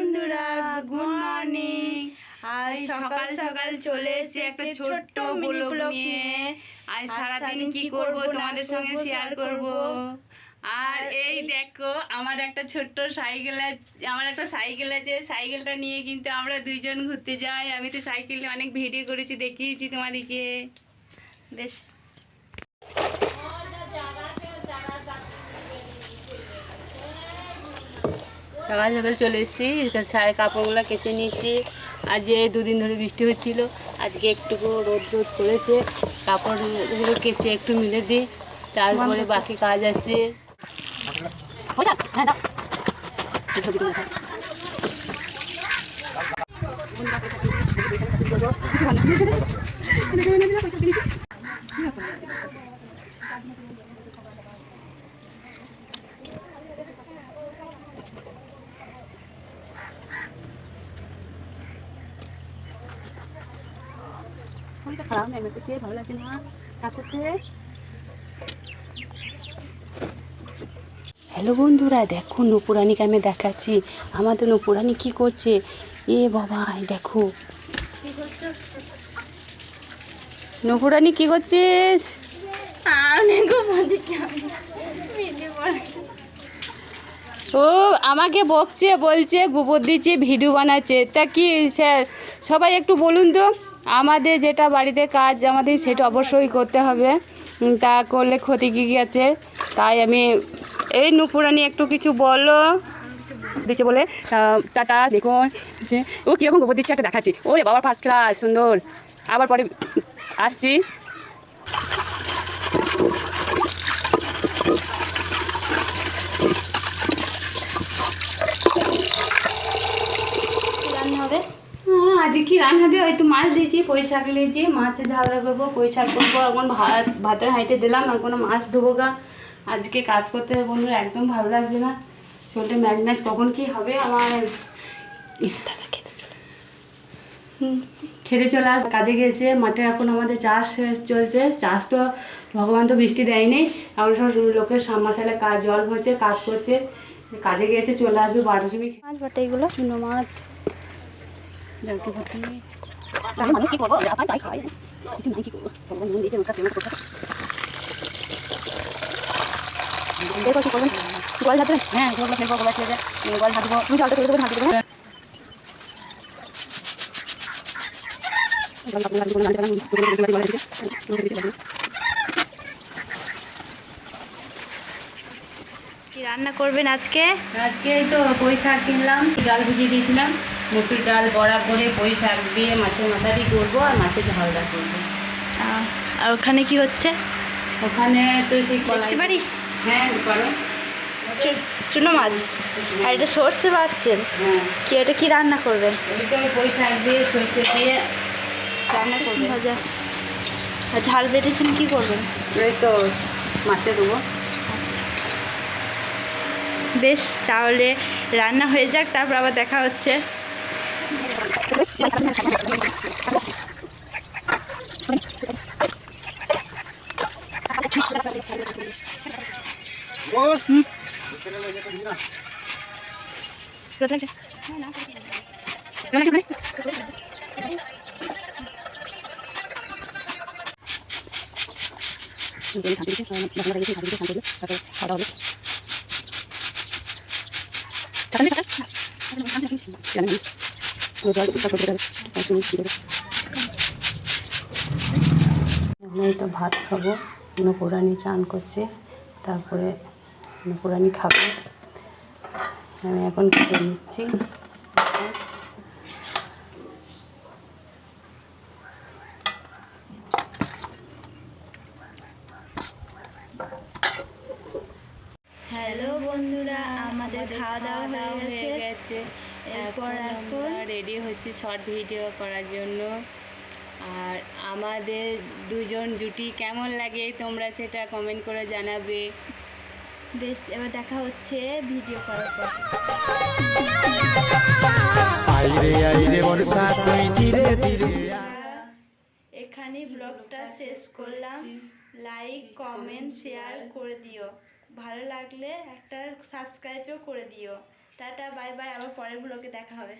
বন্ধুরা good morning আজ সকাল সকাল চলে এসেছি একটা ছোট্ট ব্লগ নিয়ে। আজ সারাদিন কি করব তোমাদের সঙ্গে শেয়ার করব। আর এই দেখো আমার একটা ছোট্ট সাইকেল আছে আমার একটা সাইকেল আছে সাইকেলটা নিয়ে কিন্তু আমরা দুইজন ঘুরতে যাই। আমি তো সাইকেলে অনেক ভিডিও করেছি দেখিয়েছি তোমাদেরকে। বেশ। সকাল সকাল চলে এসেছি। ছায় কাপড়গুলো কেচে নিয়েছি। আজ যে দুদিন ধরে বৃষ্টি হচ্ছিল। আজকে একটুকু রোদ রোদ করেছে কাপড়গুলো কেচে একটু মিলে দিই। তারপরে বাকি কাজ আছে। খারাপ ভালো না হ্যালো বন্ধুরা, দেখো নপুরানিকে আমি দেখাচ্ছি। আমাদের নপুরানি কি করছে? এ বাবা দেখো। নপুরানি কি করছিস? ও, আমাকে বকছে, বলছে, গোবর দিচ্ছে, ভিডিও বানাচ্ছে। তা কি, স্যার, সবাই একটু বলুন তো। আমাদের যেটা বাড়িতে কাজ আমাদের সেটা অবশ্যই করতে হবে। তা করলে ক্ষতি কী কী আছে? তাই আমি এই নুপুরানি একটু কিছু বলো। দিচ্ছে বলে টাটা দেখুন ও কীরকম গোবর দিচ্ছে একটা দেখাচ্ছি। ওরে বাবার ফার্স্ট ক্লাস সুন্দর। আবার পরে আসছি রান্না হবে হ্যাঁ আজকে কি রান্না হবে? হয়তো মাছ দিয়েছি পুঁই শাক নিয়েছি মাছের ঝালদা করব পুঁই শাক করব, এখন ভাত, ভাতের হাইটে দিলাম, আর কোনো মাছ ধোবো গা। আজকে কাজ করতে হবে বন্ধুরা, একদম ভালো লাগছে না। চলতে ম্যাচ ম্যাচ কখন কি হবে? আমার খেতে চলে আস, কাজে গেছে, মাঠে এখন আমাদের চাষ চলছে। চাষ তো ভগবান তো বৃষ্টি দেয়নি, এখন সব লোকের সামনাসালে কাজ, জল হচ্ছে কাজ করছে। কাজে গিয়েছে চলে আসবে বারোটার সময় মাছ বাটা এগুলো চুনো মাছ। হ্যাঁ তুমি হ্যাঁ রান্না করবেন আজকে আজকে তো শাক কিনলাম ডাল ভিজিয়ে দিয়েছিলাম মুসুর ডাল বড়া করে পুঁই শাক দিয়ে মাছের মাথাটি করব আর মাছের ঝালদা করব। আর ওখানে কি হচ্ছে? ওখানে তো সেই কলাই পারি? হ্যাঁ পারো চুনো মাছ? আর এটা সর্ষে বাচ্চেন হ্যাঁ। কি এটা কি রান্না করবেন পুঁই শাক দিয়ে সর্ষে দিয়ে রান্না করবেন ভাজা। আর ঝাল বেটেছেন কি করবেন? ওই তো মাছে দেবো। বেশ তাহলে রান্না হয়ে যাক তারপর আবার দেখা হচ্ছে। Bos. Hmm. Mungkin sampai itu, bahkan lagi sampai itu sampai itu atau atau itu. Takkan takkan. Jangan. আমি তো ভাত খাব। নপুরানি চান করছে। তারপরে নপুরানি খাব। আমি এখন খেয়ে নিচ্ছি। হ্যালো বন্ধুরা, আমাদের খাওয়া দাওয়া হয়ে গেছে। এরপর এখন রেডি হচ্ছি শর্ট ভিডিও করার জন্য। আর আমাদের দুজন জুটি কেমন লাগে তোমরা সেটা কমেন্ট করে জানাবে। বেশ এবার দেখা হচ্ছে ভিডিও করার পর। আইরে আইরে বর্ষা তুই ধীরে ধীরে। আয়। এখানেই ব্লগটা শেষ করলাম। লাইক কমেন্ট শেয়ার করে দিও। ভালো লাগলে একটা সাবস্ক্রাইবও করে দিও। টাটা বাই বাই আবার পরের ব্লগে দেখা হবে।